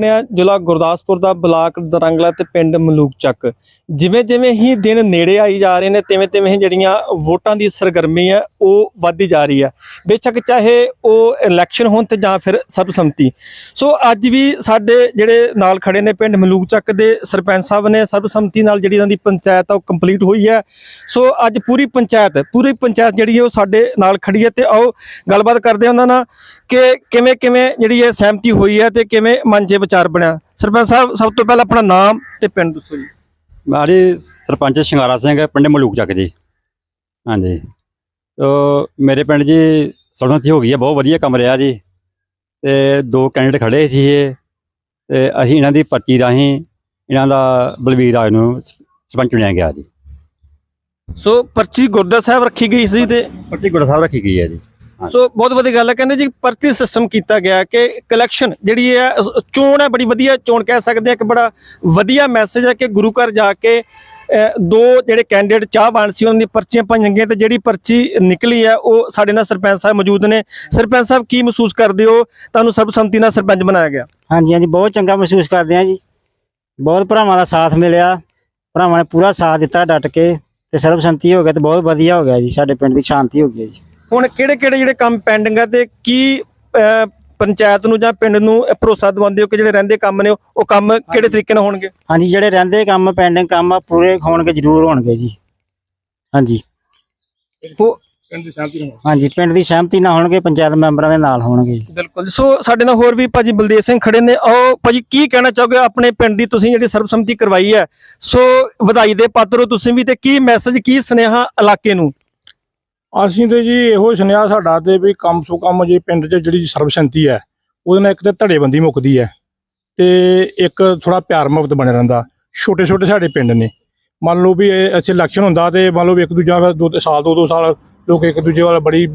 ਬਣਿਆ ਜ਼ਿਲ੍ਹਾ ਗੁਰਦਾਸਪੁਰ ਦਾ ਬਲਾਕ ਦਰੰਗਲਾ ਤੇ ਪਿੰਡ ਮਲੂਕ ਚੱਕ ਜਿਵੇਂ ਜਿਵੇਂ ਹੀ ਦਿਨ ਨੇੜੇ ਆਈ ਜਾ ਰਹੇ ਨੇ, ਤਿਵੇਂ ਤਿਵੇਂ ਹੀ ਜਿਹੜੀਆਂ ਵੋਟਾਂ ਦੀ ਸਰਗਰਮੀ ਹੈ, ਉਹ ਵੱਧਦੀ ਜਾ ਰਹੀ ਹੈ। ਬੇਸ਼ੱਕ ਚਾਹੇ ਉਹ ਇਲੈਕਸ਼ਨ ਹੋਣ ਤੇ ਜਾਂ ਫਿਰ ਸਰਬਸੰਮਤੀ। ਸੋ ਅੱਜ ਵੀ ਸਾਡੇ ਜਿਹੜੇ ਨਾਲ ਖੜੇ ਨੇ ਪਿੰਡ ਮਲੂਕ ਚੱਕ ਦੇ ਸਰਪੰਚ ਸਾਹਿਬ ਨੇ ਸਰਬਸੰਮਤੀ ਨਾਲ ਜਿਹੜੀ ਇਹਨਾਂ ਦੀ ਪੰਚਾਇਤ ਆ, ਉਹ ਕੰਪਲੀਟ ਹੋਈ ਹੈ। ਸੋ ਅੱਜ ਪੂਰੀ ਪੰਚਾਇਤ ਪੂਰੀ ਪੰਚਾਇਤ ਜਿਹੜੀ ਹੈ, ਉਹ ਸਾਡੇ ਨਾਲ ਖੜੀ ਹੈ। ਤੇ ਆਓ ਗੱਲਬਾਤ ਕਰਦੇ ਉਹਨਾਂ ਨਾਲ ਕਿ ਕਿਵੇਂ ਕਿਵੇਂ ਜਿਹੜੀ ਇਹ ਸਹਿਮਤੀ ਹੋਈ ਹੈ ਤੇ ਕਿਵੇਂ ਮਨ ਵਿਚਾਰ ਬਣਿਆ। ਸਰਪੰਚ ਸਾਹਿਬ ਸਭ ਤੋਂ ਪਹਿਲਾਂ ਆਪਣਾ ਨਾਮ ਤੇ ਪਿੰਡ ਦੱਸੋ ਜੀ। ਮਾੜੀ ਸਰਪੰਚ ਸ਼ਿੰਗਾਰਾ ਸਿੰਘ ਹੈ, ਪਿੰਡ ਮਲੂਕ ਚੱਕ ਜੀ। ਹਾਂਜੀ। ਤੋ ਮੇਰੇ ਪਿੰਡ ਜੀ ਸਰਬਸੰਮਤੀ ਹੋ ਗਈ ਹੈ ਬਹੁਤ ਵਧੀਆ ਕੰਮ ਰਿਹਾ ਜੀ। ਤੇ ਦੋ ਕੈਂਡੀਡੇਟ ਖੜੇ ਸੀ ਇਹ। ਤੇ ਅਸੀਂ ਇਹਨਾਂ ਦੀ ਪਰਚੀ ਰਾਹੀਂ ਇਹਨਾਂ ਦਾ ਬਲਵੀਰ ਰਾਜ ਨੂੰ ਸਰਪੰਚ ਚੁਣਿਆ ਗਿਆ ਜੀ। ਸੋ ਪਰਚੀ ਗੁਰਦਾ ਸਾਹਿਬ ਰੱਖੀ ਗਈ ਸੀ ਤੇ ਪਰਚੀ ਗੁਰਦਾ ਸਾਹਿਬ ਰੱਖੀ ਗਈ ਹੈ ਜੀ। ਸੋ ਬਹੁਤ ਵਧੀਆ ਗੱਲ ਹੈ। ਕਹਿੰਦੇ ਜੀ ਪਰਚੀ ਸਿਸਟਮ ਕੀਤਾ ਗਿਆ ਕਿ ਕਲੈਕਸ਼ਨ ਜਿਹੜੀ ਹੈ ਚੋਣ ਹੈ ਬੜੀ ਵਧੀਆ ਚੋਣ ਕਹਿ ਸਕਦੇ ਆ ਕਿ ਬੜਾ ਵਧੀਆ ਮੈਸੇਜ ਹੈ ਕਿ ਗੁਰੂ ਘਰ ਜਾ ਕੇ ਦੋ ਜਿਹੜੇ ਕੈਂਡੀਡੇਟ ਚਾਹਵਾਨ ਸੀ ਉਹਨਾਂ ਦੀ ਪਰਚੀਆਂ ਪਾਈਆਂ ਗਈਆਂ ਤੇ ਜਿਹੜੀ ਪਰਚੀ ਨਿਕਲੀ ਹੈ ਉਹ ਸਾਡੇ ਨਾਲ ਸਰਪੰਚ ਸਾਹਿਬ ਮੌਜੂਦ ਨੇ। ਸਰਪੰਚ ਸਾਹਿਬ ਕੀ ਮਹਿਸੂਸ ਕਰਦੇ ਹੋ? ਤੁਹਾਨੂੰ ਸਰਬਸੰਮਤੀ ਨਾਲ ਸਰਪੰਚ ਬਣਾਇਆ ਗਿਆ। ਹਾਂਜੀ ਹਾਂਜੀ ਬਹੁਤ ਚੰਗਾ ਮਹਿਸੂਸ ਕਰਦੇ ਹਾਂ ਜੀ। ਬਹੁਤ ਭਰਾਵਾਂ ਦਾ ਸਾਥ ਮਿਲਿਆ। ਭਰਾਵਾਂ ਨੇ ਪੂਰਾ ਸਾਥ ਦਿੱਤਾ ਡਟ ਕੇ ਤੇ ਸਰਬਸੰਮਤੀ ਹੋ ਗਿਆ ਤੇ ਬਹੁਤ ਵਧੀਆ ਹੋ ਗਿਆ ਜੀ। ਸਾਡੇ ਪਿੰਡ ਦੀ ਸ਼ਾਂਤੀ ਹੋ ਗਈ ਜੀ। ਹੁਣ ਕਿਹੜੇ ਕਿਹੜੇ ਜਿਹੜੇ ਕੰਮ ਪੈਂਡਿੰਗ ਹੈ ਤੇ ਕੀ ਪੰਚਾਇਤ ਨੂੰ ਜਾਂ ਪਿੰਡ ਨੂੰ ਇਹ ਭਰੋਸਾ ਦਿਵਾਉਂਦੇ ਹੋ ਕਿ ਜਿਹੜੇ ਰਹਿੰਦੇ ਕੰਮ ਨੇ ਉਹ ਉਹ ਕੰਮ ਕਿਹੜੇ ਤਰੀਕੇ ਨਾਲ ਹੋਣਗੇ? ਹਾਂਜੀ ਜਿਹੜੇ ਰਹਿੰਦੇ ਕੰਮ ਪੈਂਡਿੰਗ ਕੰਮ ਆ ਪੂਰੇ ਹੋਣਗੇ ਜ਼ਰੂਰ ਹੋਣਗੇ ਜੀ। ਹਾਂਜੀ। ਉਹ ਹਾਂਜੀ ਪਿੰਡ ਦੀ ਸਹਿਮਤੀ ਨਾਲ ਹੋਣਗੇ ਪੰਚਾਇਤ ਮੈਂਬਰਾਂ ਦੇ ਨਾਲ ਹੋਣਗੇ ਜੀ। ਬਿਲਕੁਲ। ਸੋ ਸਾਡੇ ਨਾਲ ਹੋਰ ਵੀ ਭਾਜੀ ਬਲਦੇਵ ਸਿੰਘ ਖੜੇ ਨੇ। ਆਓ ਭਾਜੀ ਕੀ ਕਹਿਣਾ ਚਾਹੋਗੇ? ਆਪਣੇ ਪਿੰਡ ਦੀ ਤੁਸੀਂ ਜਿਹੜੀ ਸਰਬਸੰਮਤੀ ਕਰਵਾਈ ਹੈ ਸੋ ਵਧਾਈ ਦੇ ਪਾਤਰ ਹੋ ਤੁਸੀਂ ਵੀ ਤੇ ਕੀ ਮੈਸੇਜ ਕੀ ਸੁਨੇਹਾ ਇਲਾਕੇ ਨੂੰ? ਅਸੀਂ ਤੇ ਜੀ ਇਹੋ ਸੁਨੇਹਾ ਸਾਡਾ ਤੇ ਵੀ ਕਮ ਸੋ ਕਮ ਜੇ ਪਿੰਡ 'ਚ ਜਿਹੜੀ ਸਰਬਸੰਮਤੀ ਹੈ, ਉਹਦੇ ਨਾਲ ਇੱਕ ਤੇ ਧੜੇਬੰਦੀ ਮੁੱਕਦੀ ਹੈ ਤੇ ਇੱਕ ਥੋੜਾ ਪਿਆਰ ਮੁਹੱਬਤ ਬਣਿਆ ਰਹਿੰਦਾ। ਛੋਟੇ ਛੋਟੇ ਸਾਡੇ ਪਿੰਡ ਨੇ। ਮੰਨ ਲਓ ਵੀ ਇੱਥੇ ਇਲੈਕਸ਼ਨ ਹੁੰਦਾ ਤੇ ਮੰਨ ਲਓ ਵੀ ਇੱਕ ਦੂਜਾ ਦੋ ਸਾਲ, ਦੋ ਦੋ ਸਾਲ ਲੋਕ ਇੱਕ ਦੂਜੇ ਵੱਲ ਬੜੀ,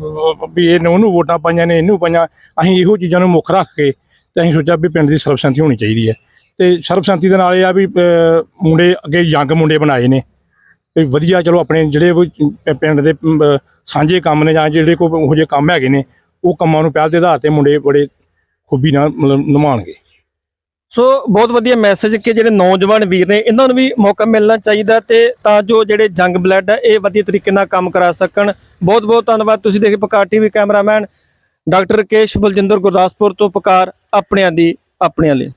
ਵੀ ਇਹ ਉਹਨੂੰ ਵੋਟਾਂ ਪਾਈਆਂ ਨੇ, ਇਹਨੂੰ ਪਾਈਆਂ। ਅਸੀਂ ਇਹੋ ਚੀਜ਼ਾਂ ਨੂੰ ਮੁੱਖ ਰੱਖ ਕੇ ਤੇ ਅਸੀਂ ਸੋਚਿਆ ਵੀ ਪਿੰਡ ਦੀ ਸਰਬਸੰਮਤੀ ਹੋਣੀ ਚਾਹੀਦੀ ਹੈ। ਤੇ ਸਰਬਸੰਮਤੀ ਦੇ ਨਾਲ ਇਹ ਆ ਵੀ ਮੁੰਡੇ ਅੱਗੇ ਯੰਗ ਮੁੰਡੇ ਬਣਾਏ ਨੇ। ਵੀ ਵਧੀਆ ਚਲੋ ਆਪਣੇ ਜਿਹੜੇ ਵੀ ਪਿੰਡ ਦੇ ਸਾਂਝੇ ਕੰਮ ਨੇ ਜਾਂ ਜਿਹੜੇ ਕੋਈ ਉਹੋ ਜਿਹੇ ਕੰਮ ਹੈਗੇ ਨੇ, ਉਹ ਕੰਮਾਂ ਨੂੰ ਪਹਿਲ ਦੇ ਆਧਾਰ ਤੇ ਮੁੰਡੇ ਬੜੇ ਖੂਬੀ ਨਾਲ ਮਤਲਬ ਨਿਭਾਉਣਗੇ। ਸੋ ਬਹੁਤ ਵਧੀਆ ਮੈਸੇਜ ਕਿ ਜਿਹੜੇ ਨੌਜਵਾਨ ਵੀਰ ਨੇ, ਇਹਨਾਂ ਨੂੰ ਵੀ ਮੌਕਾ ਮਿਲਣਾ ਚਾਹੀਦਾ ਤੇ ਤਾਂ ਜੋ ਜਿਹੜੇ ਜੰਗ ਬਲੱਡ ਹੈ ਇਹ ਵਧੀਆ ਤਰੀਕੇ ਨਾਲ ਕੰਮ ਕਰਾ ਸਕਣ। ਬਹੁਤ ਬਹੁਤ ਧੰਨਵਾਦ। ਤੁਸੀਂ ਦੇਖੇ ਪਕਾਰ ਟੀਵੀ ਕੈਮਰਾਮੈਨ ਡਾਕਟਰ ਕੇਸ਼ ਬਲਜਿੰਦਰ ਗੁਰਦਾਸਪੁਰ ਤੋਂ ਪਕਾਰ, ਆਪਣਿਆਂ ਦੀ, ਆਪਣਿਆਂ ਲਈ।